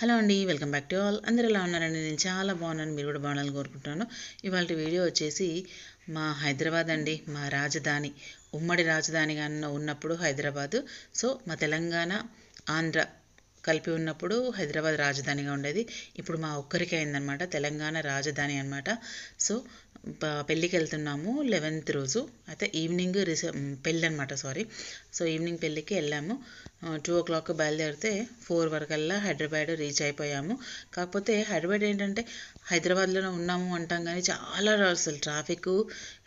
Hello అండి welcome back to all. అందరు ఎలా ఉన్నారండి? నేను చాలా బాగున్నాను మీరు కూడా బాగుండాలని కోరుకుంటున్నాను. ఇవాళ వీడియో వచ్చేసి మా హైదరాబాద్ అండి మా రాజధాని ఉమ్మడి రాజధానిగా ఉన్నప్పుడు హైదరాబాదు. సో మా తెలంగాణ ఆంధ్ర కలిపి ఉన్నప్పుడు హైదరాబాద్ రాజధానిగా ఉండేది. ఇప్పుడు మా ఒక్కరికి అయిందనమాట తెలంగాణ రాజధాని అనమాట సో పెళ్ళికి వెళ్తున్నాము లెవెన్త్ రోజు. అయితే ఈవినింగ్ రిసె పెళ్ళి అనమాట సారీ. సో ఈవినింగ్ పెళ్ళికి వెళ్ళాము. టూ ఓ క్లాక్ బయలుదేరితే ఫోర్ వరకల్లా హైదరాబాద్ రీచ్ అయిపోయాము. కాకపోతే హైదరాబాద్ ఏంటంటే హైదరాబాద్లోనే ఉన్నాము అంటాం కానీ చాలా అసలు. ట్రాఫిక్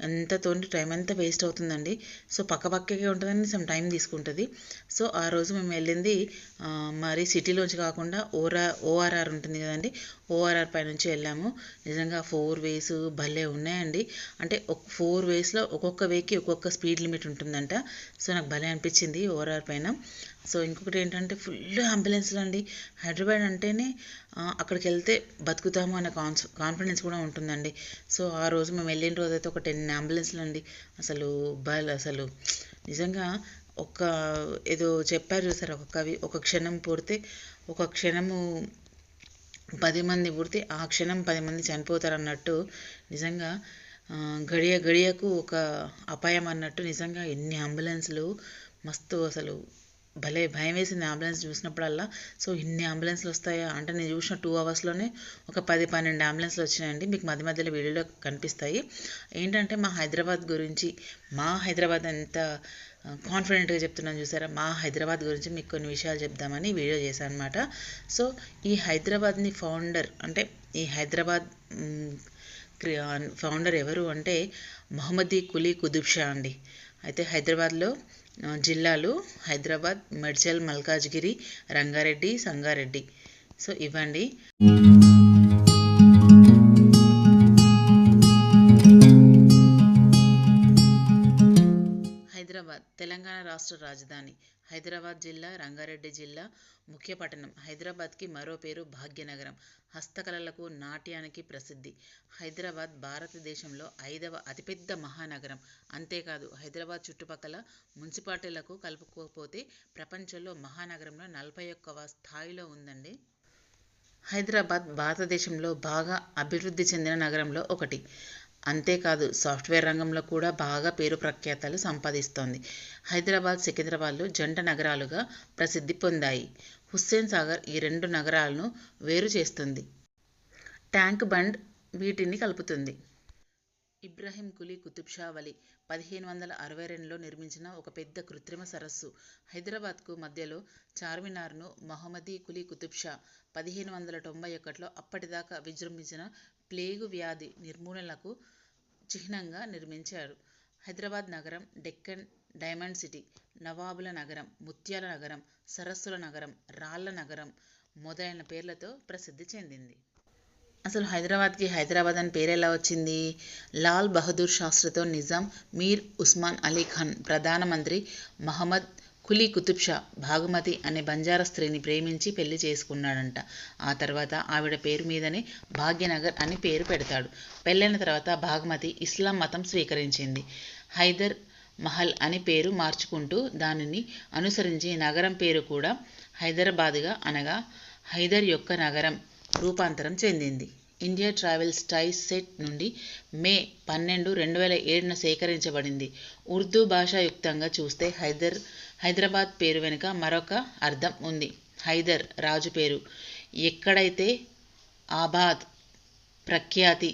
ఎంతతో టైం అంతా వేస్ట్ అవుతుందండి. సో పక్క పక్కకే ఉంటుందని సమ్ టైం తీసుకుంటుంది. సో ఆ రోజు మేము వెళ్ళింది మరి సిటీలోంచి కాకుండా ఓరా ఓఆర్ఆర్ ఉంటుంది కదండి. ఓఆర్ఆర్ పై నుంచి వెళ్ళాము. నిజంగా ఫోర్ వేస్ భలే ఉన్నాయండి. అంటే ఒక ఫోర్ వేస్లో ఒక్కొక్క వేకి ఒక్కొక్క స్పీడ్ లిమిట్ ఉంటుందంట. సో నాకు భలే అనిపించింది ఓఆర్ఆర్ పైన. సో ఇంకొకటి ఏంటంటే ఫుల్ అంబులెన్స్లు అండి. హైదరాబాద్ అంటేనే అక్కడికి వెళ్తే బతుకుతాము అనే కాన్స్ కాన్ఫిడెన్స్ కూడా ఉంటుందండి. సో ఆ రోజు మేము వెళ్ళిన రోజు అయితే ఒక టెన్ అంబులెన్స్లు అండి. అసలు బల్ అసలు నిజంగా ఒక ఏదో చెప్పారు చూసారు? ఒక కవి ఒక క్షణం పూర్తి ఒక క్షణము పది మంది పుడితే ఆ క్షణం పది మంది చనిపోతారు అన్నట్టు నిజంగా గడియ గడియకు ఒక అపాయం అన్నట్టు నిజంగా ఎన్ని అంబులెన్స్లు మస్తు అసలు భలే భయం వేసింది అంబులెన్స్ చూసినప్పుడల్లా. సో ఇన్ని అంబులెన్స్లు వస్తాయా? అంటే నేను చూసిన టూ అవర్స్లోనే ఒక పది పన్నెండు అంబులెన్స్లు వచ్చినాయండి. మీకు మధ్య మధ్యలో వీడియోలో కనిపిస్తాయి. ఏంటంటే మా హైదరాబాద్ గురించి మా హైదరాబాద్ ఎంత కాన్ఫిడెంట్గా చెప్తున్నాను చూసారా? మా హైదరాబాద్ గురించి మీకు కొన్ని విషయాలు చెప్దామని వీడియో చేశాను అనమాట సో ఈ హైదరాబాద్ని ఫౌండర్ అంటే ఈ హైదరాబాద్ క్రి- ఫౌండర్ ఎవరు అంటే మహమ్మదీ కులీ కుదుబ్ షా అండి. అయితే హైదరాబాద్లో జిల్లాలు హైదరాబాద్ మెడ్చల్ మల్కాజ్గిరి రంగారెడ్డి సంగారెడ్డి. సో ఇవ్వండి. హైదరాబాద్ తెలంగాణ రాష్ట్ర రాజధాని. హైదరాబాద్ జిల్లా రంగారెడ్డి జిల్లా ముఖ్య పట్టణం. హైదరాబాద్కి మరో పేరు భాగ్యనగరం. హస్తకళలకు నాట్యానికి ప్రసిద్ధి. హైదరాబాద్ భారతదేశంలో ఐదవ అతిపెద్ద మహానగరం. అంతేకాదు హైదరాబాద్ చుట్టుపక్కల మున్సిపాలిటీలకు కలుపుకోకపోతే ప్రపంచంలో మహానగరంలో నలభై ఒక్కవ స్థాయిలో ఉందండి. హైదరాబాద్ భారతదేశంలో బాగా అభివృద్ధి చెందిన నగరంలో ఒకటి. అంతేకాదు సాఫ్ట్వేర్ రంగంలో కూడా బాగా పేరు ప్రఖ్యాతలు సంపాదిస్తోంది. హైదరాబాద్ సికింద్రాబాద్లు జంట నగరాలుగా ప్రసిద్ధి పొందాయి. హుస్సేన్ సాగర్ ఈ రెండు నగరాలను వేరు చేస్తుంది. ట్యాంక్ బండ్ వీటిని కలుపుతుంది. ఇబ్రాహిం కులీ కుతుబ్ షా వలి పదిహేను వందల అరవై రెండులో నిర్మించిన ఒక పెద్ద కృత్రిమ సరస్సు. హైదరాబాద్కు మధ్యలో చార్మినార్ను మహమ్మదీ కులీ కుతుబ్ షా పదిహేను వందల తొంభై ఒకటిలో అప్పటిదాకా విజృంభించిన ప్లేగు వ్యాధి నిర్మూలనకు చిహ్నంగా నిర్మించారు. హైదరాబాద్ నగరం డెక్కన్ డైమండ్ సిటీ నవాబుల నగరం ముత్యాల నగరం సరస్సుల నగరం రాళ్ళ నగరం మొదలైన పేర్లతో ప్రసిద్ధి చెందింది. అసలు హైదరాబాద్కి హైదరాబాద్ అని పేరు ఎలా వచ్చింది? లాల్ బహదూర్ శాస్త్రితో నిజాం మీర్ ఉస్మాన్ అలీ ఖాన్ ప్రధానమంత్రి మహమ్మద్ కులీ కుతుబ్షా భాగుమతి అనే బంజారా స్త్రీని ప్రేమించి పెళ్ళి చేసుకున్నాడంట. ఆ తర్వాత ఆవిడ పేరు మీదనే భాగ్యనగర్ అని పేరు పెడతాడు. పెళ్ళైన తర్వాత భాగమతి ఇస్లాం మతం స్వీకరించింది. హైదర్ మహల్ అనే పేరు మార్చుకుంటూ దానిని అనుసరించి నగరం పేరు కూడా హైదరాబాద్గా అనగా హైదర్ యొక్క నగరం రూపాంతరం చెందింది. ఇండియా ట్రావెల్ స్టైస్ సెట్ నుండి మే పన్నెండు రెండు వేల ఏడున సేకరించబడింది. ఉర్దూ భాషాయుక్తంగా చూస్తే హైదర్ హైదరాబాద్ పేరు వెనుక మరొక అర్థం ఉంది. హైదర్ రాజు పేరు. ఎక్కడైతే ఆబాద్ ప్రఖ్యాతి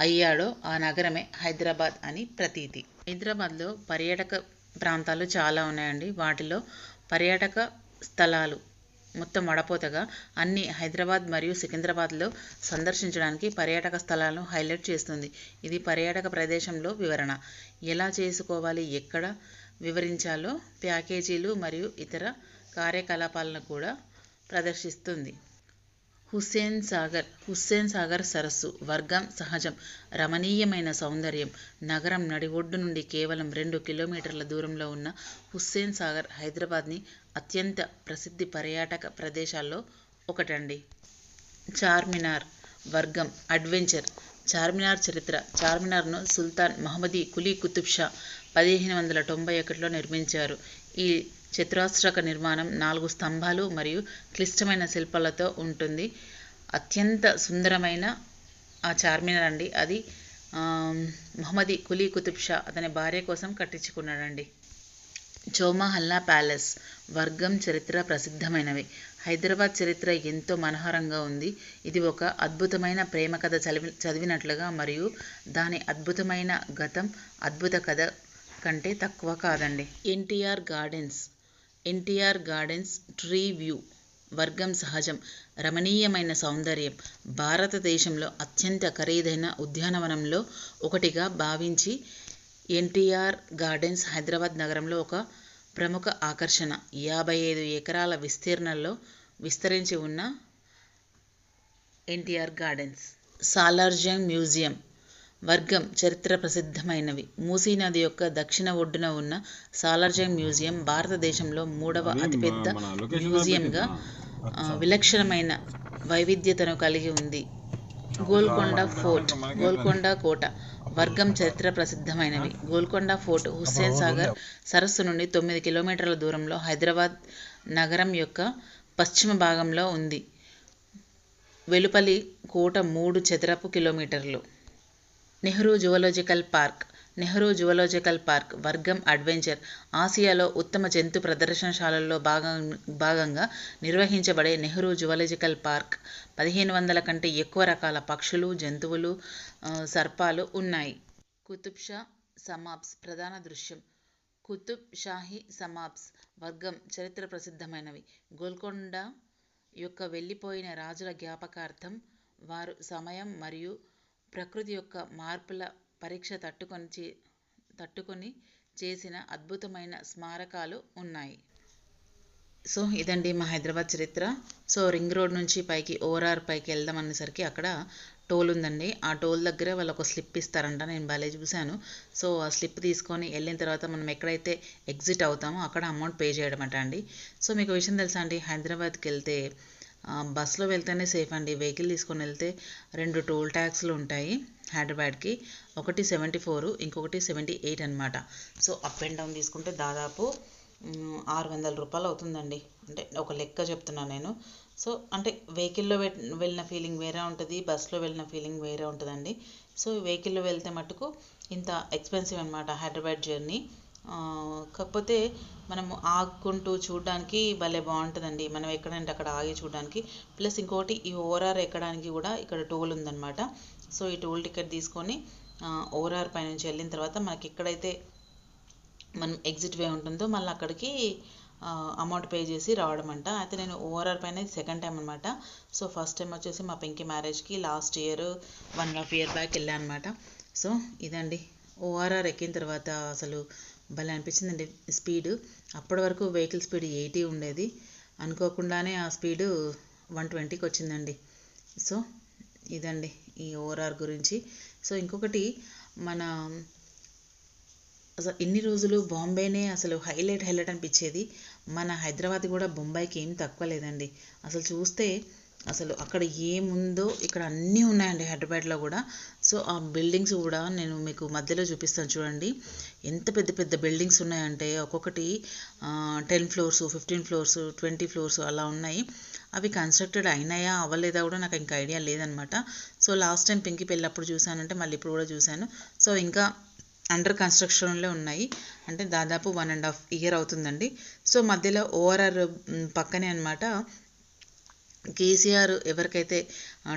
అయ్యాడో ఆ నగరమే హైదరాబాద్ అని ప్రతీతి. హైదరాబాద్లో పర్యాటక ప్రాంతాలు చాలా ఉన్నాయండి. వాటిలో పర్యాటక స్థలాలు మొత్తం వడపోతగా అన్ని హైదరాబాద్ మరియు సికింద్రాబాద్లో సందర్శించడానికి పర్యాటక స్థలాలను హైలైట్ చేస్తుంది. ఇది పర్యాటక ప్రదేశంలో వివరణ. ఎలా చేసుకోవాలి ఎక్కడ వివరించాలో ప్యాకేజీలు మరియు ఇతర కార్యకలాపాలను కూడా ప్రదర్శిస్తుంది. హుస్సేన్ సాగర్ హుస్సేన్ సాగర్ సరస్సు వర్గం సహజం రమణీయమైన సౌందర్యం. నగరం నడి ఒడ్డు నుండి కేవలం రెండు కిలోమీటర్ల దూరంలో ఉన్న హుస్సేన్ సాగర్ హైదరాబాద్ని అత్యంత ప్రసిద్ధి పర్యాటక ప్రదేశాల్లో ఒకటండి. చార్మినార్ వర్గం అడ్వెంచర్. చార్మినార్ చరిత్ర. చార్మినార్ను సుల్తాన్ మహమ్మదీ కులీ కుతుబ్ షా పదిహేను వందల తొంభై ఒకటిలో నిర్మించారు. ఈ చతురాస్రక నిర్మాణం నాలుగు స్తంభాలు మరియు క్లిష్టమైన శిల్పాలతో ఉంటుంది. అత్యంత సుందరమైన ఆ చార్మినార్ అండి. అది మహమ్మదీ కులీ కుతుబ్ షా అతని భార్య కోసం కట్టించుకున్నాడండి. చోమహల్లా ప్యాలెస్ వర్గం చరిత్ర ప్రసిద్ధమైనవి. హైదరాబాద్ చరిత్ర ఎంతో మనోహరంగా ఉంది. ఇది ఒక అద్భుతమైన ప్రేమ కథ చదివి చదివినట్లుగా మరియు దాని అద్భుతమైన గతం అద్భుత కథ కంటే తక్కువ కాదండి. NTR gardens NTR gardens tree view వర్గం సహజం రమణీయమైన సౌందర్యం భారతదేశంలో అత్యంత ఖరీదైన ఉద్యానవనంలో ఒకటిగా భావించి ఎన్టీఆర్ గార్డెన్స్ హైదరాబాద్ నగరంలో ఒక ప్రముఖ ఆకర్షణ. యాభై ఐదు ఎకరాల విస్తీర్ణంలో విస్తరించి ఉన్న ఎన్టీఆర్ గార్డెన్స్. సాలార్జంగ్ మ్యూజియం. వర్గం చరిత్ర ప్రసిద్ధమైనవి. మూసీ నది యొక్క దక్షిణ ఒడ్డున ఉన్న సాలార్జంగ్ మ్యూజియం భారతదేశంలో మూడవ అతిపెద్ద మ్యూజియంగా విలక్షణమైన వైవిధ్యతను కలిగి ఉంది. గోల్కొండ ఫోర్ట్. గోల్కొండ కోట. వర్గం చరిత్ర ప్రసిద్ధమైనవి. గోల్కొండ ఫోర్ట్ హుస్సేన్ సాగర్ సరస్సు నుండి తొమ్మిది కిలోమీటర్ల దూరంలో హైదరాబాద్ నగరం యొక్క పశ్చిమ భాగంలో ఉంది. వెలుపలి కోట మూడు చదరపు కిలోమీటర్లు. Nehru zoological park. Nehru zoological park వర్గం అడ్వెంచర్ ఆసియాలో ఉత్తమ జంతు ప్రదర్శనశాలల్లో భాగం భాగంగా నిర్వహించబడే నెహ్రూ జువలాజికల్ పార్క్. పదిహేను వందల కంటే ఎక్కువ రకాల పక్షులు జంతువులు సర్పాలు ఉన్నాయి. కుతుబ్ షా సమాబ్స్ ప్రధాన దృశ్యం. కుతుబ్ షాహీ సమాబ్స్ వర్గం చరిత్ర ప్రసిద్ధమైనవి. గోల్కొండ యొక్క వెళ్ళిపోయిన రాజుల జ్ఞాపకార్థం వారు సమయం మరియు ప్రకృతి యొక్క మార్పుల పరీక్ష తట్టుకొని చే తట్టుకొని చేసిన అద్భుతమైన స్మారకాలు ఉన్నాయి. సో ఇదండి మా హైదరాబాద్ చరిత్ర. సో రింగ్ రోడ్ నుంచి పైకి ఓఆర్ఆర్ పైకి వెళ్దాం అనేసరికి అక్కడ టోల్ ఉందండి. ఆ టోల్ దగ్గర వాళ్ళు ఒక స్లిప్ ఇస్తారంట. నేను భలే చూశాను. సో ఆ స్లిప్ తీసుకొని వెళ్ళిన తర్వాత మనం ఎక్కడైతే ఎగ్జిట్ అవుతామో అక్కడ అమౌంట్ పే చేయడం అంట అండి. సో మీకు విషయం తెలుసా అండి? హైదరాబాద్కి వెళ్తే బస్సులో వెళ్తేనే సేఫ్ అండి. వెహికల్ తీసుకొని వెళ్తే రెండు టోల్ ట్యాక్స్లు ఉంటాయి హైదరాబాద్కి. ఒకటి సెవెంటీ ఫోర్ ఇంకొకటి సెవెంటీ ఎయిట్ అనమాట సో అప్ అండ్ డౌన్ తీసుకుంటే దాదాపు ఆరు వందల రూపాయలు అవుతుందండి. అంటే ఒక లెక్క చెప్తున్నాను నేను. సో అంటే వెహికల్లో వెళ్ళిన ఫీలింగ్ వేరే ఉంటుంది బస్సులో వెళ్ళిన ఫీలింగ్ వేరే ఉంటుందండి. సో వెహికల్లో వెళ్తే మటుకు ఇంత ఎక్స్పెన్సివ్ అనమాట హైదరాబాద్ జర్నీ కాకపోతే మనము ఆగుకుంటూ చూడడానికి భలే బాగుంటుందండి. మనం ఎక్కడంటే అక్కడ ఆగి చూడడానికి. ప్లస్ ఇంకోటి ఈ ఓఆర్ఆర్ ఎక్కడానికి కూడా ఇక్కడ టోల్ ఉందన్నమాట. సో ఈ టోల్ టికెట్ తీసుకొని ఓఆర్ఆర్ పై నుంచి వెళ్ళిన తర్వాత మనకి ఎక్కడైతే మనం ఎగ్జిట్ వే ఉంటుందో మళ్ళీ అక్కడికి అమౌంట్ పే చేసి రావడం అంట అయితే నేను ఓఆర్ఆర్ పైన సెకండ్ టైం అనమాట సో ఫస్ట్ టైం వచ్చేసి మా పింకి మ్యారేజ్కి last year one and half year back వెళ్ళాను అనమాట సో ఇదండి. ఓఆర్ఆర్ ఎక్కిన తర్వాత అసలు భలే అనిపించిందండి. స్పీడ్ అప్పటి వరకు వెహికల్ స్పీడ్ ఎయిటీ ఉండేది. అనుకోకుండానే ఆ స్పీడు వన్ ట్వంటీకి వచ్చిందండి. సో ఇదండి ఈ ఓఆర్ఆర్ గురించి. సో ఇంకొకటి మన అసలు ఇన్ని రోజులు బాంబేనే అసలు హైలైట్ హైలైట్ అనిపించేది. మన హైదరాబాద్ కూడా బొంబాయికి ఏం తక్కువ లేదండి. అసలు చూస్తే అసలు అక్కడ ఏముందో ఇక్కడ అన్నీ ఉన్నాయండి హైదరాబాద్లో కూడా. సో ఆ బిల్డింగ్స్ కూడా నేను మీకు మధ్యలో చూపిస్తాను చూడండి. ఎంత పెద్ద పెద్ద బిల్డింగ్స్ ఉన్నాయంటే ఒక్కొక్కటి ten floors fifteen floors twenty floors అలా ఉన్నాయి. అవి కన్స్ట్రక్టెడ్ అయినాయా అవ్వలేదా కూడా నాకు ఇంకా ఐడియా లేదనమాట. సో లాస్ట్ టైం పింకి పెళ్ళప్పుడు చూశానంటే మళ్ళీ ఇప్పుడు కూడా చూశాను. సో ఇంకా అండర్ కన్స్ట్రక్షన్లో ఉన్నాయి. అంటే దాదాపు వన్ అండ్ హాఫ్ ఇయర్ అవుతుందండి. సో మధ్యలో ఓఆర్ఆర్ పక్కనే అనమాట కేసీఆర్ ఎవరికైతే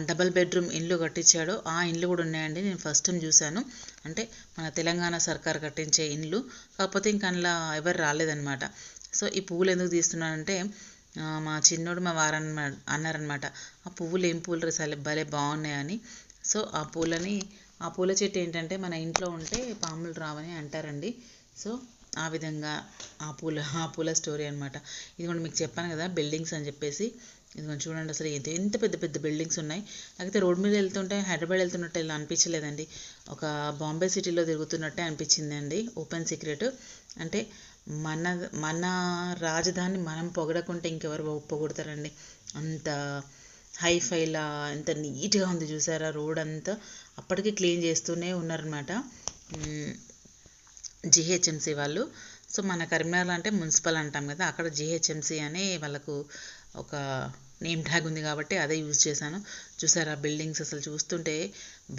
డబల్ బెడ్రూమ్ ఇల్లు కట్టించాడో ఆ ఇండ్లు కూడా ఉన్నాయండి. నేను ఫస్ట్ టైం చూశాను. అంటే మన తెలంగాణ సర్కార్ కట్టించే ఇండ్లు కాకపోతే ఇంక అందులో ఎవరు రాలేదన్నమాట. సో ఈ పువ్వులు ఎందుకు తీస్తున్నానంటే మా చిన్నోడు మా వారన్న అన్నారనమాట ఆ పువ్వులు ఏం పూలు సరే భలే బాగున్నాయని. సో ఆ పూలని ఆ పూల చెట్టు ఏంటంటే మన ఇంట్లో ఉంటే పాములు రావని అంటారండి. సో ఆ విధంగా ఆ పూల ఆ పూల స్టోరీ అనమాట కూడా మీకు చెప్పాను కదా బిల్డింగ్స్ అని చెప్పేసి. ఇదిగో చూడండి అసలు ఎంత ఎంత పెద్ద పెద్ద బిల్డింగ్స్ ఉన్నాయి. నాకైతే రోడ్ మీద వెళ్తుంటే హైదరాబాద్ వెళ్తున్నట్టు ఇలా అనిపించలేదండి. ఒక బాంబే సిటీలో తిరుగుతున్నట్టే అనిపించిందండి ఓపెన్ సీక్రెట్ అంటే మన మన రాజధాని మనం పొగడకుంటే ఇంకెవరు పొగుడతారండి. అంత హైఫైలా ఎంత నీట్గా ఉంది చూసారా రోడ్ అంతా. అప్పటికి క్లీన్ చేస్తూనే ఉన్నారనమాట జిహెచ్ఎంసీ వాళ్ళు. సో మన కరీంనగర్ అంటే మున్సిపల్ అంటాం కదా అక్కడ జిహెచ్ఎంసి అని వాళ్ళకు ఒక నేమ్ ట్యాగ్ ఉంది కాబట్టి అదే యూజ్ చేశాను. చూసారా బిల్డింగ్స్ అసలు చూస్తుంటే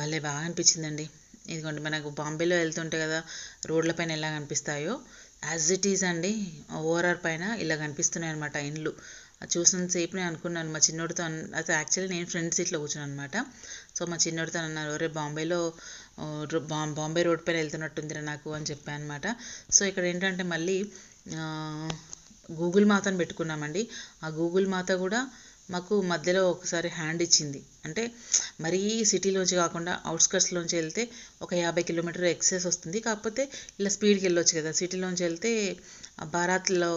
భలే బాగా అనిపించిందండి. ఇదిగోండి మనకు బాంబేలో వెళ్తుంటే కదా రోడ్లపైన ఎలా కనిపిస్తాయో యాజ్ ఇట్ ఈజ్ అండి ఓఆర్ఆర్ పైన ఇలా కనిపిస్తున్నాయి అనమాట ఇండ్లు. చూసిన చూసినంతసేపు నేను అనుకున్నాను మా చిన్నోడితో అయితే యాక్చువల్లీ నేను ఫ్రంట్ సీట్లో కూర్చున్నాను అనమాట సో మా చిన్నోడితో అన్నారు ఒరే బాంబేలో బాం బాంబే రోడ్ పైన వెళ్తున్నట్టుందిరా నాకు అని చెప్పాను అనమాట సో ఇక్కడ ఏంటంటే మళ్ళీ గూగుల్ మాతను పెట్టుకున్నామండి. ఆ గూగుల్ మాత కూడా మాకు మధ్యలో ఒకసారి హ్యాండ్ ఇచ్చింది. అంటే మరీ సిటీలోంచి కాకుండా అవుట్స్కట్స్లోంచి వెళ్తే ఒక యాభై కిలోమీటర్ ఎక్సెస్ వస్తుంది. కాకపోతే ఇలా స్పీడ్కి వెళ్ళొచ్చు కదా. సిటీలోంచి వెళ్తే బారాత్లో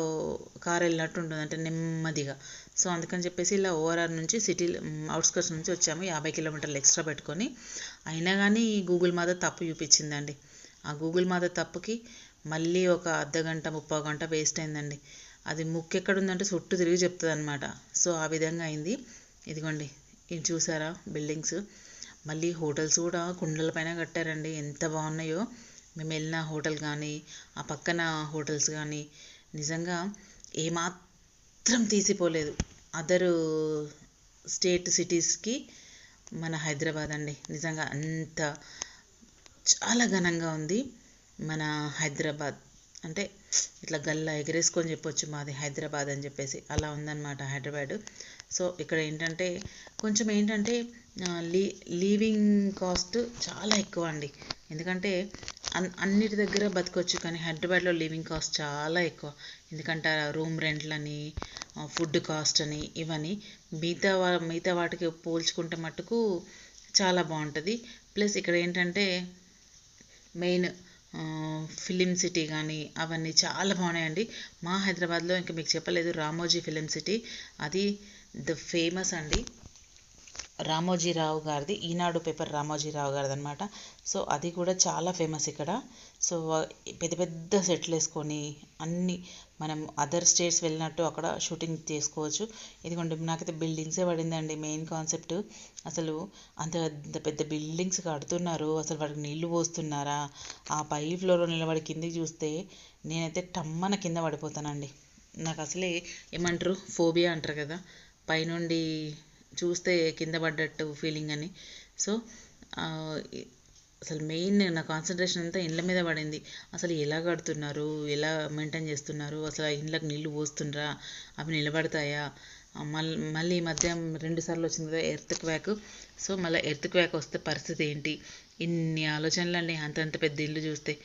కార్ వెళ్ళినట్టు ఉంటుంది. అంటే నెమ్మదిగా. సో అందుకని చెప్పేసి ఇలా ఓఆర్ఆర్ నుంచి సిటీ అవుట్స్కట్స్ నుంచి వచ్చాము. యాభై కిలోమీటర్లు ఎక్స్ట్రా పెట్టుకొని. అయినా కానీ గూగుల్ మాత తప్పు చూపించిందండి. ఆ గూగుల్ మాత తప్పుకి మళ్ళీ ఒక అర్ధ గంట ముప్పై గంట వేస్ట్ అయిందండి. అది ముక్కు ఎక్కడ ఉందంటే చుట్టూ తిరిగి చెప్తుంది అనమాట సో ఆ విధంగా అయింది. ఇదిగోండి ఇది చూసారా బిల్డింగ్స్? మళ్ళీ హోటల్స్ కూడా కుండల పైన కట్టారండి. ఎంత బాగున్నాయో. మేము వెళ్ళిన హోటల్ కానీ ఆ పక్కన హోటల్స్ కానీ నిజంగా ఏమాత్రం తీసిపోలేదు. అదర్ స్టేట్ సిటీస్కి మన హైదరాబాద్ అండి. నిజంగా అంత చాలా ఘనంగా ఉంది మన హైదరాబాద్. అంటే ఇట్లా గల్లా ఎగరేసుకొని చెప్పొచ్చు మాది హైదరాబాద్ అని చెప్పేసి. అలా ఉందన్నమాట హైదరాబాద్. సో ఇక్కడ ఏంటంటే కొంచెం ఏంటంటే లీ లీవింగ్ కాస్ట్ చాలా ఎక్కువ అండి. ఎందుకంటే అన్ అన్నిటి దగ్గర బతకొచ్చు కానీ హైదరాబాద్లో లివింగ్ కాస్ట్ చాలా ఎక్కువ. ఎందుకంటే రూమ్ రెంట్లని ఫుడ్ కాస్ట్ అని ఇవన్నీ మిగతా వా మిగతా వాటికి పోల్చుకుంటే మట్టుకు చాలా బాగుంటుంది. ప్లస్ ఇక్కడ ఏంటంటే మెయిన్ ఫిలిం సిటీ కానీ అవన్నీ చాలా బాగున్నాయండి. మా హైదరాబాద్లో ఇంకా మీకు చెప్పలేదు రామోజీ ఫిలిం సిటీ. అది ద ఫేమస్ అండి. రామోజీరావు గారిది. ఈనాడు పేపర్ రామోజీరావు గారిది అనమాట సో అది కూడా చాలా ఫేమస్ ఇక్కడ. సో పెద్ద పెద్ద సెట్లు వేసుకొని అన్ని మనం అదర్ స్టేట్స్ వెళ్ళినట్టు అక్కడ షూటింగ్ చేసుకోవచ్చు. ఇదిగోండి నాకైతే బిల్డింగ్సే పడిందండి మెయిన్ కాన్సెప్ట్. అసలు అంత అంత పెద్ద బిల్డింగ్స్ కడుతున్నారు. అసలు వాడికి నీళ్ళు పోస్తున్నారా? ఆ పై ఫ్లోర్లో నిలబడి కిందికి చూస్తే నేనైతే టమ్మన కింద పడిపోతానండి. నాకు అసలే ఏమంటారు? ఫోబియా అంటారు కదా. పైనుండి చూస్తే కింద పడ్డట్టు ఫీలింగ్ అని. సో అసలు మెయిన్ నా కాన్సన్ట్రేషన్ అంతా ఇండ్ల మీద పడింది. అసలు ఎలా కడుతున్నారు? ఎలా మెయింటైన్ చేస్తున్నారు? అసలు ఇండ్లకు నీళ్ళు పోస్తుండ్రా? అవి నిలబడతాయా? మళ్ళీ మళ్ళీ ఈ మధ్య రెండు సార్లు వచ్చింది కదా ఎర్త్ క్వాక్ సో మళ్ళీ ఎర్త్ క్వాక్ వస్తే పరిస్థితి ఏంటి? ఇన్ని ఆలోచనలు అండి అంతంత పెద్ద ఇల్లు చూస్తే.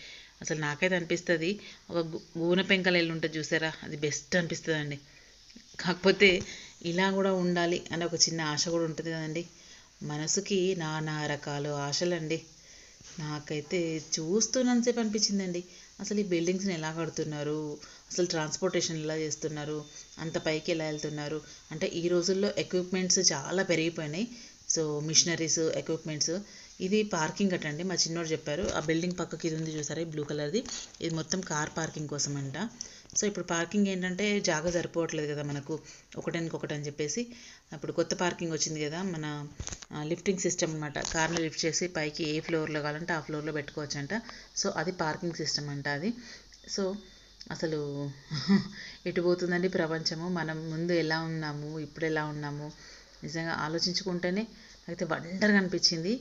అసలు నాకైతే అనిపిస్తుంది ఒక గు- గూనె పెంకల ఇల్లు ఉంటుంది చూసారా? అది బెస్ట్ అనిపిస్తుంది అండి కాకపోతే ఇలా కూడా ఉండాలి అనే ఒక చిన్న ఆశ కూడా ఉంటుంది కదండి. మనసుకి నానా రకాలు ఆశలండి. నాకైతే చూస్తున్నంతసేపు అనిపించిందండి. అసలు ఈ బిల్డింగ్స్ని ఎలా కడుతున్నారు? అసలు ట్రాన్స్పోర్టేషన్ ఎలా చేస్తున్నారు? అంత పైకి ఎలా వెళ్తున్నారు? అంటే ఈ రోజుల్లో ఎక్విప్మెంట్స్ చాలా పెరిగిపోయినాయి. సో మిషనరీస్ ఎక్విప్మెంట్స్ ఇది పార్కింగ్ అటండి మా చిన్నోడు చెప్పారు. ఆ బిల్డింగ్ పక్కకి ఇది ఉంది చూసారా? ఈ బ్లూ కలర్ది. ఇది మొత్తం కార్ పార్కింగ్ కోసం అంట సో ఇప్పుడు పార్కింగ్ ఏంటంటే జాగా సరిపోవట్లేదు కదా మనకు. ఒకటానికి ఒకటి అని చెప్పేసి. అప్పుడు కొత్త పార్కింగ్ వచ్చింది కదా మన లిఫ్టింగ్ సిస్టమ్ అనమాట కార్ని లిఫ్ట్ చేసి పైకి ఏ ఫ్లోర్లో కావాలంటే ఆ ఫ్లోర్లో పెట్టుకోవచ్చు అంట సో అది పార్కింగ్ సిస్టమ్ అంట అది. సో అసలు ఎటు పోతుందండి ప్రపంచము? మనం ముందు ఎలా ఉన్నాము? ఇప్పుడు ఎలా ఉన్నాము? నిజంగా ఆలోచించుకుంటేనే అయితే వండర్గా అనిపించింది.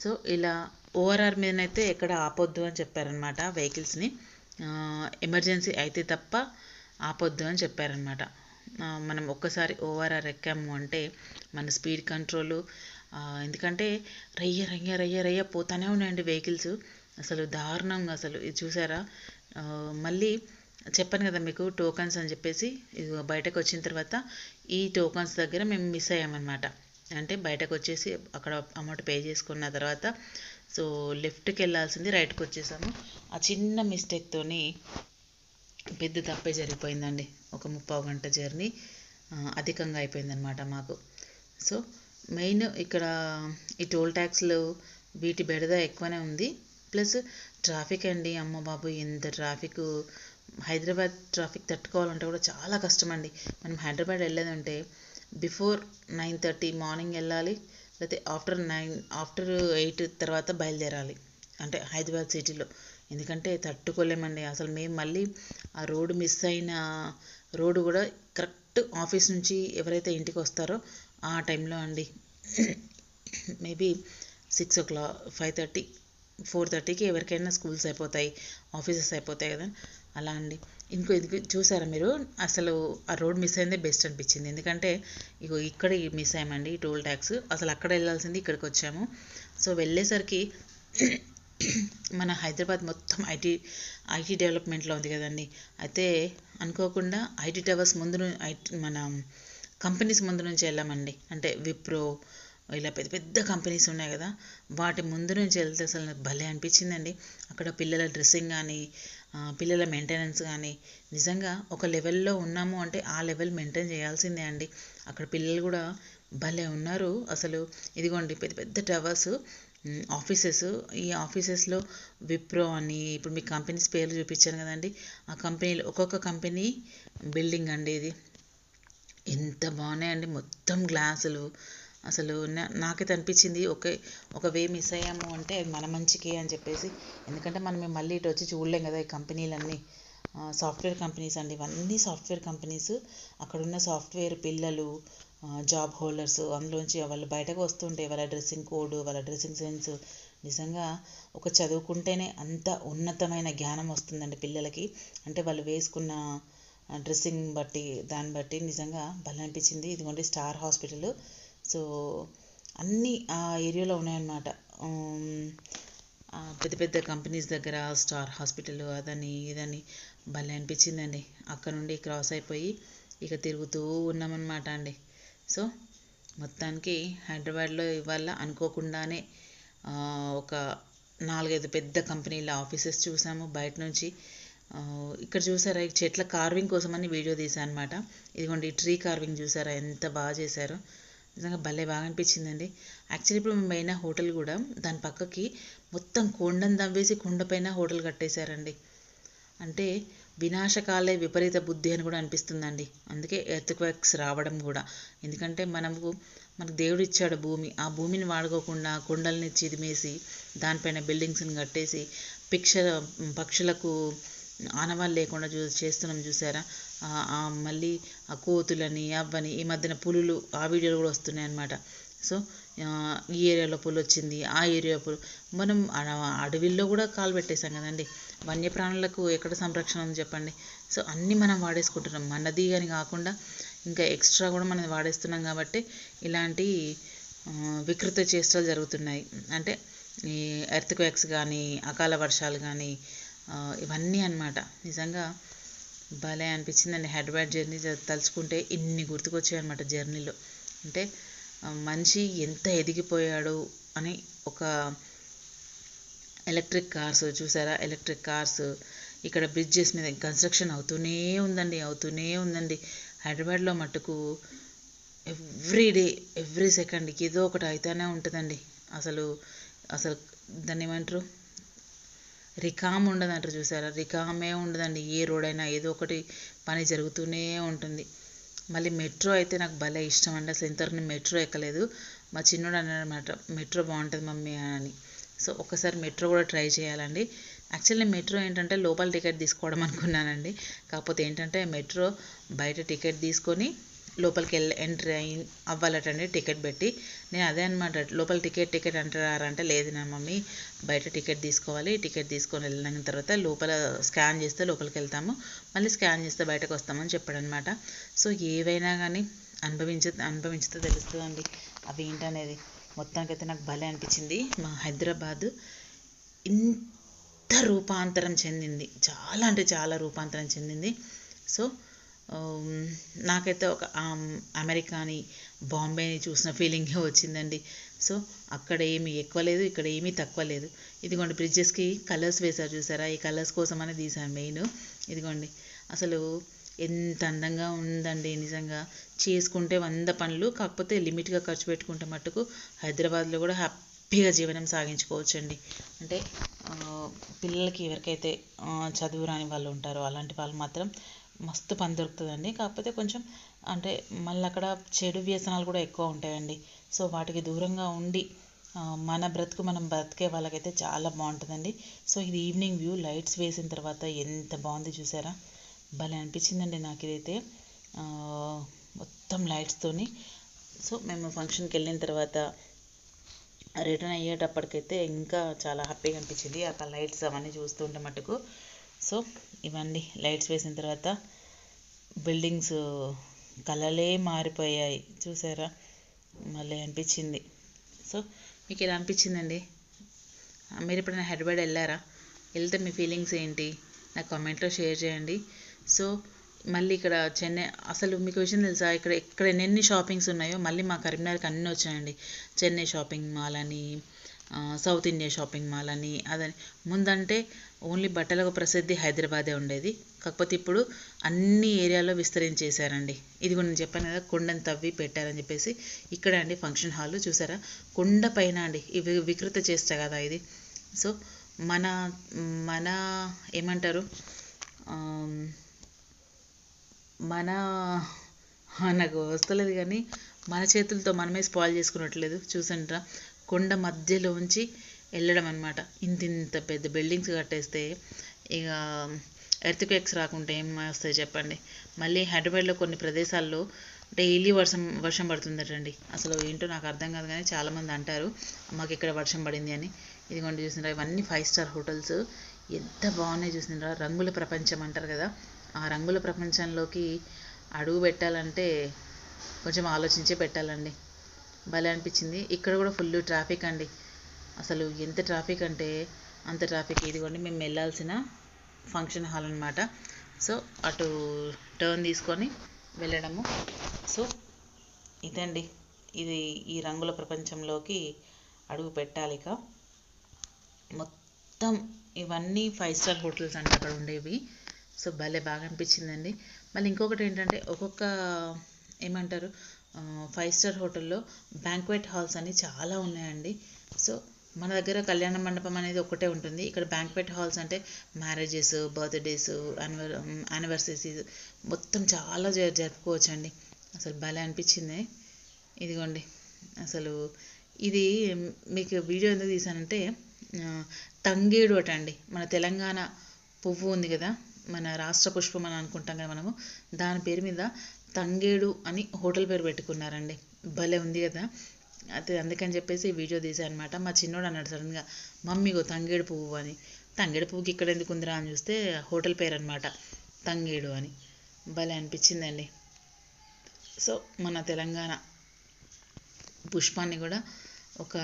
సో ఇలా ఓఆర్ఆర్ మీదనైతే ఎక్కడ ఆపొద్దు అని చెప్పారనమాట వెహికల్స్ని. ఎమర్జెన్సీ అయితే తప్ప ఆపొద్దు అని చెప్పారనమాట మనం ఒక్కసారి ఓఆర్ఆర్ ఎక్కాము అంటే మన స్పీడ్ కంట్రోలు ఎందుకంటే రయ్య రయ్య రయ్య రయ్య పోతానే ఉన్నాయండి వెహికల్స్. అసలు దారుణంగా అసలు. ఇది చూసారా? మళ్ళీ చెప్పాను కదా మీకు టోకన్స్ అని చెప్పేసి ఇది బయటకు వచ్చిన తర్వాత ఈ టోకన్స్ దగ్గర మేము మిస్ అయ్యామన్నమాట. అంటే బయటకు వచ్చేసి అక్కడ అమౌంట్ పే చేసుకున్న తర్వాత సో లెఫ్ట్కి వెళ్ళాల్సింది రైట్కి వచ్చేసాము ఆ చిన్న మిస్టేక్తోని పెద్ద తప్పే జరిగిపోయిందండి. ఒక ముప్పావు గంట జర్నీ అధికంగా అయిపోయిందనమాట మాకు. సో మెయిన్ ఇక్కడ ఈ టోల్ ట్యాక్స్లు వీటి బెడద ఎక్కువనే ఉంది. ప్లస్ ట్రాఫిక్ అండి అమ్మ బాబు ఎంత ట్రాఫిక్. హైదరాబాద్ ట్రాఫిక్ తట్టుకోవాలంటే కూడా చాలా కష్టం అండి మనం హైదరాబాద్ వెళ్ళేదంటే బిఫోర్ నైన్ థర్టీ మార్నింగ్ వెళ్ళాలి. లేకపోతే ఆఫ్టర్ నైన్ ఆఫ్టర్ ఎయిట్ తర్వాత బయలుదేరాలి. అంటే హైదరాబాద్ సిటీలో. ఎందుకంటే తట్టుకోలేమండి. అసలు మేము మళ్ళీ ఆ రోడ్డు మిస్ అయిన రోడ్డు కూడా కరెక్ట్ ఆఫీస్ నుంచి ఎవరైతే ఇంటికి వస్తారో ఆ టైంలో అండి. Maybe six o'clock five thirty four థర్టీకి ఎవరికైనా స్కూల్స్ అయిపోతాయి ఆఫీసెస్ అయిపోతాయి కదా. అలా అండి. ఇంకో ఇది చూసారా మీరు? అసలు ఆ రోడ్ మిస్ అయిందే బెస్ట్ అనిపించింది. ఎందుకంటే ఇగో ఇక్కడ మిస్ అయ్యామండి టోల్ ట్యాక్స్. అసలు అక్కడ వెళ్ళాల్సింది ఇక్కడికి వచ్చాము. సో వెళ్ళేసరికి మన హైదరాబాద్ మొత్తం ఐటీ ఐటీ డెవలప్మెంట్లో ఉంది కదండి. అయితే అనుకోకుండా ఐటీ టవర్స్ ముందు ఐటీ మన కంపెనీస్ ముందు నుంచి వెళ్ళామండి. అంటే విప్రో ఇలా పెద్ద పెద్ద కంపెనీస్ ఉన్నాయి కదా. వాటి ముందు నుంచి వెళ్తే అసలు నాకు భలే అనిపించిందండి. అక్కడ పిల్లల డ్రెస్సింగ్ కానీ పిల్లల మెయింటెనెన్స్ కానీ నిజంగా ఒక లెవెల్లో ఉన్నాము అంటే ఆ లెవెల్ మెయింటైన్ చేయాల్సిందే అండి. అక్కడ పిల్లలు కూడా భలే ఉన్నారు. అసలు ఇదిగోండి పెద్ద పెద్ద టవర్స్ ఆఫీసెస్ ఈ ఆఫీసెస్లో విప్రో అని ఇప్పుడు మీ కంపెనీస్ పేర్లు చూపించాను కదండి. ఆ కంపెనీలు ఒక్కొక్క కంపెనీ బిల్డింగ్ అండి ఇది. ఎంత బాగున్నాయండి. మొత్తం గ్లాసులు అసలు నా- నాకైతే అనిపించింది ఒకే ఒక వే మిస్ అయ్యాము అంటే అది మన మంచికే అని చెప్పేసి. ఎందుకంటే మనం మళ్ళీ ఇటు వచ్చి చూడలేం కదా ఈ కంపెనీలన్నీ. సాఫ్ట్వేర్ కంపెనీస్ అండి ఇవన్నీ సాఫ్ట్వేర్ కంపెనీస్ అక్కడ ఉన్న సాఫ్ట్వేర్ పిల్లలు జాబ్ హోల్డర్స్ అందులోంచి వాళ్ళు బయటకు వస్తుంటే వాళ్ళ డ్రెస్సింగ్ కోడ్ వాళ్ళ డ్రెస్సింగ్ సెన్స్ నిజంగా ఒక చదువుకుంటేనే అంత ఉన్నతమైన జ్ఞానం వస్తుందండి పిల్లలకి. అంటే వాళ్ళు వేసుకున్న డ్రెస్సింగ్ బట్టి దాన్ని బట్టి నిజంగా భలే అనిపించింది. ఇదిగోండి స్టార్ హాస్పిటల్. సో అన్నీ ఆ ఏరియాలో ఉన్నాయన్నమాట. పెద్ద పెద్ద కంపెనీస్ దగ్గర స్టార్ హాస్పిటల్ అదని ఇదని భలే అనిపించిందండి. అక్కడ నుండి క్రాస్ అయిపోయి ఇక తిరుగుతూ ఉన్నామన్నమాట అండి. సో మొత్తానికి హైదరాబాద్లో ఇవాళ అనుకోకుండానే ఒక నాలుగైదు పెద్ద కంపెనీల ఆఫీసెస్ చూసాము. బయట నుంచి ఇక్కడ చూసారా ఈ చెట్ల కార్వింగ్ కోసమని వీడియో తీసాను అనమాట ఇదిగోండి ట్రీ కార్వింగ్ చూసారా ఎంత బాగా చేశారో. నిజంగా భలే బాగా అనిపించిందండి. యాక్చువల్లీ ఇప్పుడు మేము అయిన హోటల్ కూడా దాని పక్కకి మొత్తం కొండను దవ్వేసి కొండపైన హోటల్ కట్టేశారండి. అంటే వినాశకాలే విపరీత బుద్ధి అని కూడా అనిపిస్తుందండి. అందుకే ఎర్త్క్వేక్స్ రావడం కూడా. ఎందుకంటే మనము మనకు దేవుడు ఇచ్చాడు భూమి. ఆ భూమిని వాడుకోకుండా కొండల్ని చిదిమేసి దానిపైన బిల్డింగ్స్ని కట్టేసి పిక్ష పక్షులకు ఆనవాళ్ళు లేకుండా చూ చేస్తున్నాం చూసారా? మళ్ళీ ఆ కోతులని అవ్వని ఈ మధ్యన పులులు ఆ వీడియోలు కూడా వస్తున్నాయి అన్నమాట సో ఈ ఏరియాలో పులి వచ్చింది ఆ ఏరియా పులు. మనం అడవిల్లో కూడా కాలు పెట్టేశాం కదండి. వన్యప్రాణులకు ఎక్కడ సంరక్షణ ఉంది చెప్పండి? సో అన్నీ మనం వాడేసుకుంటున్నాం. మనది అని కాకుండా ఇంకా ఎక్స్ట్రా కూడా మనం వాడేస్తున్నాం కాబట్టి ఇలాంటి వికృత చేష్టలు జరుగుతున్నాయి. అంటే ఈ ఎర్త్ క్వేక్స్ కానీ అకాల వర్షాలు కానీ ఇవన్నీ అన్నమాట. నిజంగా భలే అనిపించిందండి. హైదరాబాద్ జర్నీ తలుచుకుంటే ఇన్ని గుర్తుకొచ్చాయి అనమాట జర్నీలో. అంటే మనిషి ఎంత ఎదిగిపోయాడు అని ఒక ఎలక్ట్రిక్ కార్స్ చూసారా? ఎలక్ట్రిక్ కార్స్ ఇక్కడ బ్రిడ్జెస్ మీద కన్స్ట్రక్షన్ అవుతూనే ఉందండి అవుతూనే ఉందండి. హైదరాబాద్లో మటుకు ఎవ్రీ డే ఎవ్రీ సెకండ్కి ఏదో ఒకటి అవుతూనే ఉంటుందండి. అసలు అసలు దాన్ని ఏమంటారు? రికామ్ ఉండదంటారు చూసారా? రికామే ఉండదండి. ఏ రోడ్ అయినా ఏదో ఒకటి పని జరుగుతూనే ఉంటుంది. మళ్ళీ మెట్రో అయితే నాకు భలే ఇష్టం అండి. అసలు ఇంతవరకు నేను మెట్రో ఎక్కలేదు. మా చిన్నోడు అన్నాడు అనమాట మెట్రో బాగుంటుంది మమ్మీ అని. సో ఒకసారి మెట్రో కూడా ట్రై చేయాలండి. యాక్చువల్లీ మెట్రో ఏంటంటే లోపల టికెట్ తీసుకోవడం అనుకున్నానండి. కాకపోతే ఏంటంటే మెట్రో బయట టికెట్ తీసుకొని లోపలికి వెళ్ళి ఎంట్రీ అయి అవ్వాలటండి టికెట్ పెట్టి. నేను అదే అనమాట లోపల టికెట్ టికెట్ అంటారంటే లేదు నా మమ్మీ బయట టికెట్ తీసుకోవాలి టికెట్ తీసుకొని వెళ్ళిన తర్వాత లోపల స్కాన్ చేస్తే లోపలికి వెళ్తాము మళ్ళీ స్కాన్ చేస్తే బయటకు వస్తామని చెప్పాడు అనమాట సో ఏవైనా కానీ అనుభవించ అనుభవించితే తెలుస్తుందండి. అవి ఏంటనేది? మొత్తానికైతే నాకు భలే అనిపించింది. మా హైదరాబాద్ ఇంత రూపాంతరం చెందింది. చాలా అంటే చాలా రూపాంతరం చెందింది. సో Um, నాకైతే ఒక అమెరికాని బాంబేని చూసిన ఫీలింగ్ వచ్చిందండి. సో అక్కడ ఏమీ ఎక్కువ లేదు ఇక్కడ ఏమీ తక్కువ లేదు. ఇదిగోండి బ్రిడ్జెస్కి కలర్స్ వేశారు చూసారా? ఈ కలర్స్ కోసం అని తీసాను మెయిన్. ఇదిగోండి అసలు ఎంత అందంగా ఉందండి నిజంగా. చేసుకుంటే వంద పనులు కాకపోతే లిమిట్గా ఖర్చు పెట్టుకుంటే మట్టుకు హైదరాబాద్లో కూడా హ్యాపీగా జీవనం సాగించుకోవచ్చండి. అంటే పిల్లలకి ఎవరికైతే చదువు రాని వాళ్ళు ఉంటారో అలాంటి వాళ్ళు మాత్రం మస్తు పని దొరుకుతుందండి. కాకపోతే కొంచెం అంటే మళ్ళీ అక్కడ చెడు వ్యసనాలు కూడా ఎక్కువ ఉంటాయండి. సో వాటికి దూరంగా ఉండి మన బ్రతుకు మనం బ్రతికే వాళ్ళకైతే చాలా బాగుంటుందండి. సో ఇది ఈవినింగ్ వ్యూ లైట్స్ వేసిన తర్వాత ఎంత బాగుంది చూసారా? భలే అనిపించిందండి నాకు ఇదైతే మొత్తం లైట్స్తోని సో మేము ఫంక్షన్కి వెళ్ళిన తర్వాత రిటర్న్ అయ్యేటప్పటికైతే ఇంకా చాలా హ్యాపీగా అనిపించింది. అక్కడ లైట్స్ అవన్నీ చూస్తుంటే మటుకు సో ఇవన్నీ లైట్స్ వేసిన తర్వాత బిల్డింగ్స్ కలలే మారిపోయాయి చూసారా? మళ్ళీ అనిపించింది. సో మీకు ఎలా అనిపించిందండి? మీరు ఎప్పుడైనా హైదరాబాద్ వెళ్ళారా? వెళ్తే మీ ఫీలింగ్స్ ఏంటి? నాకు కామెంట్లో షేర్ చేయండి. సో మళ్ళీ ఇక్కడ చెన్నై అసలు మీకు విషయం తెలుసా? ఇక్కడ ఎక్కడ ఎన్ని షాపింగ్స్ ఉన్నాయో మళ్ళీ మా కరీంనగర్కి అన్నీ వచ్చాయండి. చెన్నై షాపింగ్ మాల్ అని సౌత్ ఇండియా షాపింగ్ మాల్ అని అదని. ముందంటే ఓన్లీ బట్టలకు ప్రసిద్ధి హైదరాబాదే ఉండేది. కాకపోతే ఇప్పుడు అన్ని ఏరియాలో విస్తరించేశారండి. ఇది కూడా నేను చెప్పాను కదా కొండను తవ్వి పెట్టారని చెప్పేసి ఇక్కడ అండి ఫంక్షన్ హాల్ చూసారా? కొండ పైన అండి ఇవి వికృత చేస్తా కదా ఇది. సో మన మన ఏమంటారు? మన నాకు వస్తలేదు కానీ మన చేతులతో మనమే స్పాయిల్ చేసుకున్నట్లేదు చూసంట్రా కొండ మధ్యలోంచి వెళ్ళడం అనమాట ఇంత ఇంత పెద్ద బిల్డింగ్స్ కట్టేస్తే ఇక ఎర్త్క్వేక్స్ రాకుంటే ఏం వస్తాయి చెప్పండి. మళ్ళీ హైదరాబాద్లో కొన్ని ప్రదేశాల్లో డైలీ వర్షం వర్షం పడుతుందటండి. అసలు ఏంటో నాకు అర్థం కాదు కానీ చాలామంది అంటారు మాకు ఇక్కడ వర్షం పడింది అని. ఇదిగోండి చూసినారా ఇవన్నీ ఫైవ్ స్టార్ హోటల్స్. ఎంత బాగున్నాయి చూసినారా రంగుల ప్రపంచం అంటారు కదా. ఆ రంగుల ప్రపంచంలోకి అడుగు పెట్టాలంటే కొంచెం ఆలోచించే పెట్టాలండి. భలే అనిపించింది. ఇక్కడ కూడా ఫుల్ ట్రాఫిక్ అండి. అసలు ఎంత ట్రాఫిక్ అంటే అంత ట్రాఫిక్. ఇదిగోండి మేము వెళ్ళాల్సిన ఫంక్షన్ హాల్ అనమాట సో అటు టర్న్ తీసుకొని వెళ్ళడము. సో ఇదండి. ఇది ఈ రంగుల ప్రపంచంలోకి అడుగు పెట్టాలి ఇక. మొత్తం ఇవన్నీ ఫైవ్ స్టార్ హోటల్స్ అంటే అక్కడ ఉండేవి. సో భలే బాగా అనిపించిందండి. మళ్ళీ ఇంకొకటి ఏంటంటే ఒక్కొక్క ఏమంటారు? ఫైవ్ స్టార్ హోటల్లో బ్యాంక్వెట్ హాల్స్ అని చాలా ఉన్నాయండి. సో మన దగ్గర కళ్యాణ మండపం అనేది ఒకటే ఉంటుంది. ఇక్కడ బ్యాంక్వెట్ హాల్స్ అంటే మ్యారేజెస్ బర్త్డేస్ యానివర్ యానివర్సరీస్ మొత్తం చాలా జ జరుపుకోవచ్చు అండి అసలు భలే అనిపించింది. ఇదిగోండి అసలు ఇది మీకు వీడియో ఎందుకు తీసానంటే తంగేడు అట అండి. మన తెలంగాణ పువ్వు ఉంది కదా మన రాష్ట్ర పుష్పం అని అనుకుంటాం కదా మనము దాని పేరు మీద తంగేడు అని హోటల్ పేరు పెట్టుకున్నారండి. భలే ఉంది కదా. అయితే అందుకని చెప్పేసి వీడియో తీసాను అనమాట మా చిన్నోడు అన్నాడు సడన్గా మమ్మీగో తంగేడు పువ్వు అని. తంగేడు పువ్వుకి ఇక్కడ ఎందుకు ఉందిరా అని చూస్తే హోటల్ పేరు అనమాట తంగేడు అని. భలే అనిపించిందండి. సో మన తెలంగాణ పుష్పాన్ని కూడా ఒక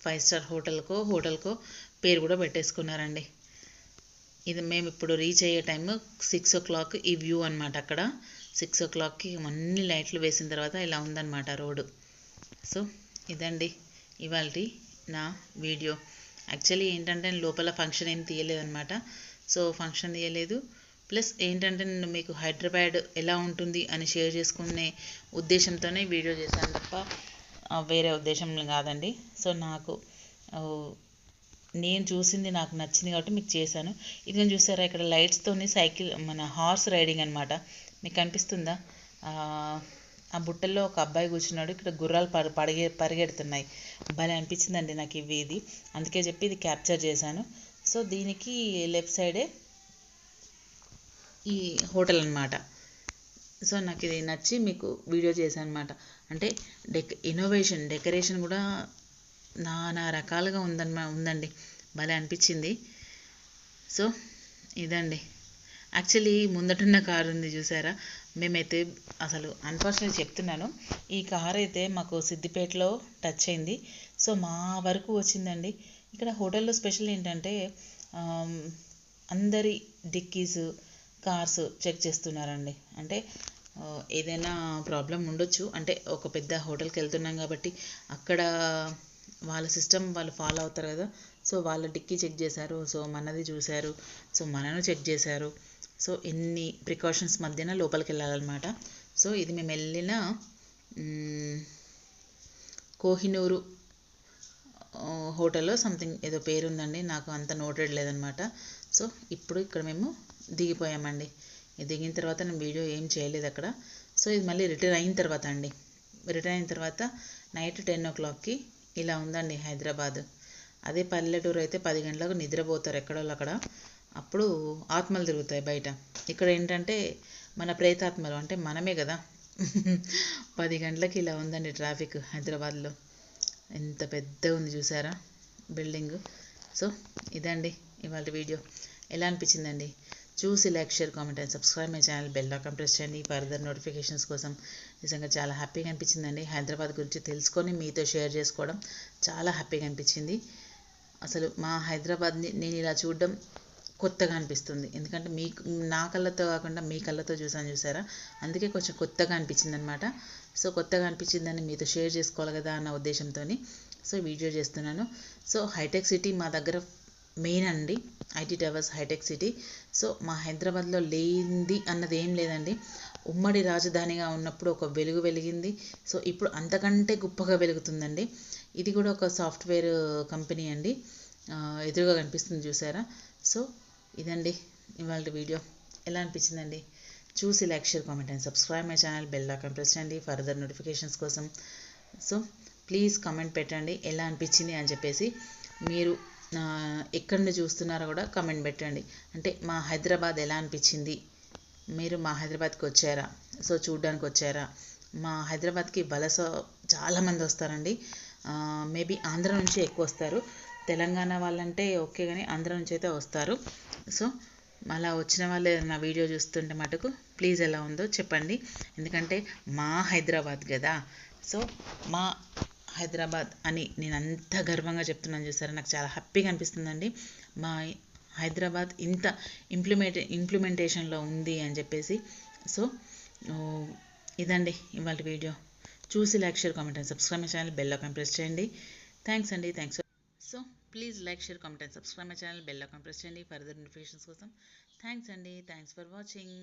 ఫైవ్ స్టార్ హోటల్కో హోటల్కో పేరు కూడా పెట్టేసుకున్నారండి. ఇది మేము ఇప్పుడు రీచ్ అయ్యే టైం సిక్స్ ఓ క్లాక్ ఈ వ్యూ అనమాట అక్కడ. సిక్స్ ఓ క్లాక్కి అన్ని లైట్లు వేసిన తర్వాత ఇలా ఉందన్నమాట రోడ్ సో ఇదండి ఇవాళ నా వీడియో. యాక్చువల్లీ ఏంటంటే నేను లోపల ఫంక్షన్ ఏం తీయలేదన్నమాట. సో ఫంక్షన్ తీయలేదు. ప్లస్ ఏంటంటే నేను మీకు హైదరాబాద్ ఎలా ఉంటుంది అని షేర్ చేసుకునే ఉద్దేశంతోనే వీడియో చేశాను తప్ప వేరే ఉద్దేశం కాదండి. సో నాకు నేను చూసింది నాకు నచ్చింది కాబట్టి మీకు చేశాను. ఇది నేను చూసారా ఇక్కడ లైట్స్తోని సైకిల్ మన హార్స్ రైడింగ్ అనమాట మీకు కనిపిస్తుందా ఆ, బుట్టల్లో ఒక అబ్బాయి కూర్చున్నాడు ఇక్కడ గుర్రాలు పరి పరిగె పరిగెడుతున్నాయి. భలే అనిపించిందండి నాకు ఇవి ఇది అందుకే చెప్పి ఇది క్యాప్చర్ చేశాను. సో దీనికి లెఫ్ట్ సైడే ఈ హోటల్ అన్నమాట. సో నాకు ఇది నచ్చి మీకు వీడియో చేశాను అనమాట అంటే డెక్ ఇన్నోవేషన్ డెకరేషన్ కూడా నానా రకాలుగా ఉందన్న ఉందండి. భలే అనిపించింది. సో ఇదండి. యాక్చువల్లీ ముందటున్న కారు ఉంది చూసారా? మేమైతే అసలు అన్ఫార్చునేట్ చెప్తున్నాను. ఈ కార్ అయితే మాకు సిద్దిపేటలో టచ్ అయింది. సో మా వరకు వచ్చిందండి. ఇక్కడ హోటల్లో స్పెషల్ ఏంటంటే అందరి డిక్కీస్ కార్స్ చెక్ చేస్తున్నారండి. అంటే ఏదైనా ప్రాబ్లం ఉండొచ్చు. అంటే ఒక పెద్ద హోటల్కి వెళ్తున్నాం కాబట్టి అక్కడ వాళ్ళ సిస్టమ్ వాళ్ళు ఫాలో అవుతారు కదా. సో వాళ్ళ డిక్కీ చెక్ చేశారు. సో మనది చూశారు. సో మనను చెక్ చేశారు. సో ఎన్ని ప్రికాషన్స్ మధ్యన లోపలికి వెళ్ళాలన్నమాట సో ఇది మేము వెళ్ళిన కోహినూరు హోటల్లో సంథింగ్ ఏదో పేరు ఉందండి నాకు అంత నోటెడ్ లేదనమాట సో ఇప్పుడు ఇక్కడ మేము దిగిపోయామండి. దిగిన తర్వాత నేను వీడియో ఏం చేయలేదు అక్కడ. సో ఇది మళ్ళీ రిటర్న్ అయిన తర్వాత అండి. రిటర్న్ అయిన తర్వాత నైట్ టెన్ ఓ క్లాక్కి ఇలా ఉందండి హైదరాబాద్. అదే పల్లెటూరు అయితే పది గంటలకు నిద్రపోతారు ఎక్కడోళ్ళు అక్కడ. అప్పుడు ఆత్మలు తిరుగుతాయి బయట. ఇక్కడ ఏంటంటే మన ప్రేతాత్మలు అంటే మనమే కదా. పది గంటలకి ఇలా ఉందండి ట్రాఫిక్ హైదరాబాద్లో. ఎంత పెద్దగా ఉంది చూసారా బిల్డింగ్. సో ఇదండి ఇవాళ వీడియో. ఎలా అనిపించిందండి? చూసి like share comment and subscribe my channel. Bell icon press చేయండి ఫర్దర్ నోటిఫికేషన్స్ కోసం. నిజంగా చాలా హ్యాపీగా అనిపించిందండి. హైదరాబాద్ గురించి తెలుసుకొని మీతో షేర్ చేసుకోవడం చాలా హ్యాపీగా అనిపించింది. అసలు మా హైదరాబాద్ని నేను ఇలా చూడడం కొత్తగా అనిపిస్తుంది. ఎందుకంటే మీ నా కళ్ళతో కాకుండా మీ కళ్ళతో చూసాను చూసారా? అందుకే కొంచెం కొత్తగా అనిపించింది అనమాట సో కొత్తగా అనిపించిందని మీతో షేర్ చేసుకోవాలి కదా అన్న ఉద్దేశంతో సో వీడియో చేస్తున్నాను. సో హైటెక్ సిటీ మా దగ్గర మెయిన్ అండి. IT towers hitech city. So మా హైదరాబాద్లో లేనిది అన్నది ఏం లేదండి. ఉమ్మడి రాజధానిగా ఉన్నప్పుడు ఒక వెలుగు వెలిగింది. సో ఇప్పుడు అంతకంటే గొప్పగా వెలుగుతుందండి. ఇది కూడా ఒక సాఫ్ట్వేర్ కంపెనీ అండి. ఎదురుగా కనిపిస్తుంది చూసారా? సో ఇదండి ఇవాళ వీడియో. ఎలా అనిపించిందండి? చూసి like share comment and subscribe my channel. Bell icon press చేయండి ఫర్దర్ నోటిఫికేషన్స్ కోసం. సో ప్లీజ్ కామెంట్ పెట్టండి ఎలా అనిపించింది అని చెప్పేసి మీరు ఎక్కడి నుండి చూస్తున్నారో కూడా కామెంట్ పెట్టండి. అంటే మా హైదరాబాద్ ఎలా అనిపించింది? మీరు మా హైదరాబాద్కి వచ్చారా? సో చూడడానికి వచ్చారా? మా హైదరాబాద్కి వలస చాలామంది వస్తారండి. మేబీ ఆంధ్ర నుంచి ఎక్కువ వస్తారు. తెలంగాణ వాళ్ళంటే ఓకే కానీ ఆంధ్ర నుంచి అయితే వస్తారు. సో అలా వచ్చిన వాళ్ళు నా వీడియో చూస్తుంటే మటుకు ప్లీజ్ ఎలా ఉందో చెప్పండి. ఎందుకంటే మా హైదరాబాద్ కదా. సో మా హైదరాబాద్ అని నేను అంత గర్వంగా చెప్తున్నాను చూసారా? నాకు చాలా హ్యాపీగా అనిపిస్తుందండి. మా హైదరాబాద్ ఇంత ఇంప్లిమెంట్ ఇంప్లిమెంటేషన్లో ఉంది అని చెప్పేసి. సో ఇదండి ఇవాళ వీడియో. చూసి like share comment and subscribe my channel. Bell icon press చేయండి. థ్యాంక్స్ అండి. Thanks. Please like share comment and subscribe my channel bell icon press చేయండి. ఫర్దర్ నోటిఫికేషన్స్ కోసం. థ్యాంక్స్ అండి. Thanks for watching